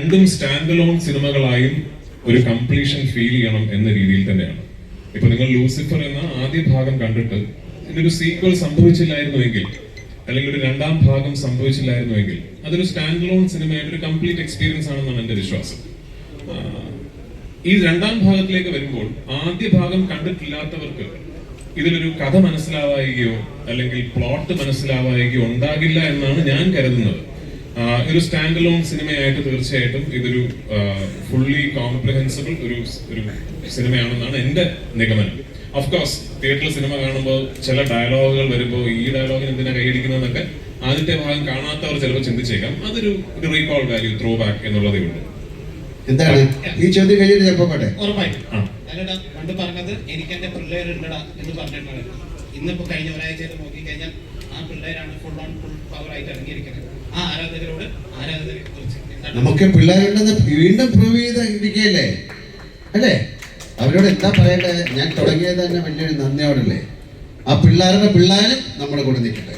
രണ്ടും stand alone സിനിമകളായും ഒരു completion feel ചെയ്യണം എന്ന രീതിയിൽ തന്നെയാണ്. ഇപ്പൊ നിങ്ങൾ ലൂസിഫർ എന്ന ആദ്യ ഭാഗം കണ്ടിട്ട് ഇതിനൊരു സീക്വൽ സംഭവിച്ചില്ലായിരുന്നുവെങ്കിൽ അല്ലെങ്കിൽ ഒരു രണ്ടാം ഭാഗം സംഭവിച്ചില്ലായിരുന്നുവെങ്കിൽ അതൊരു സ്റ്റാൻഡ് അലോൺ സിനിമയായിട്ട് ഒരു കംപ്ലീറ്റ് എക്സ്പീരിയൻസ് ആണെന്നാണ് എന്റെ വിശ്വാസം. ഈ രണ്ടാം ഭാഗത്തിലേക്ക് വരുമ്പോൾ ആദ്യ ഭാഗം കണ്ടിട്ടില്ലാത്തവർക്ക് ഇതിലൊരു കഥ മനസ്സിലാവായികയോ അല്ലെങ്കിൽ പ്ലോട്ട് മനസ്സിലാവായികയോ ഉണ്ടാകില്ല എന്നാണ് ഞാൻ കരുതുന്നത്. ഒരു സ്റ്റാൻഡ് അലോൺ സിനിമയായിട്ട് തീർച്ചയായിട്ടും ഇതൊരു ഫുള്ളി കോംപ്രിഹെൻസിബിൾ ഒരു ഒരു സിനിമയാണെന്നാണ് എന്റെ നിഗമനം. അഫ്കോഴ്സ് തിയേറ്ററിൽ സിനിമ കാണുമ്പോൾ ചില ഡയലോഗുകൾ വരുമ്പോൾ ഈ ഡയലോഗിന് എന്തിനാ കൈയടിക്കുന്നതെന്നൊക്കെ ആദ്യത്തെ ഭാഗം കാണാത്തവർ ചിലപ്പോൾ ചിന്തിച്ചേക്കാം. അതൊരു ഒരു റീകോൾ വാല്യൂ ത്രോ ബാക്ക് എന്നുള്ളതേ ഉള്ളൂ. എന്താണ്? ഈ ചോദ്യം കഴിഞ്ഞിട്ട് ചിലപ്പോ പോട്ടെ ഉറപ്പായിട്ടും ആ. അല്ലടാ പണ്ട് പറഞ്ഞത് എനിക്ക് എന്റെ പിള്ളേരുണ്ടടാ എന്ന് പറഞ്ഞിട്ടാണ് ഇന്നിപ്പോ കഴിഞ്ഞ ഒരാഴ്ച നോക്കി കഴിഞ്ഞാൽ ആ പിള്ളേരാണ് ഫുൾ ഓൺ ഫുൾ പവർ ആയിട്ട് ഇറങ്ങിയിരിക്കുന്നത്. നമുക്ക് പിള്ളേരുണ്ടെന്ന് വീണ്ടും പ്രൂവ് ചെയ്ത് ഇരിക്കുകയല്ലേ അല്ലേ? അവരോട് എന്താ പറയട്ടെ ഞാൻ തുടങ്ങിയത് തന്നെ വലിയൊരു നന്ദിയോടല്ലേ? ആ പിള്ളേരുടെ പിള്ളേരും നമ്മുടെ കൂടെ നിൽക്കട്ടെ.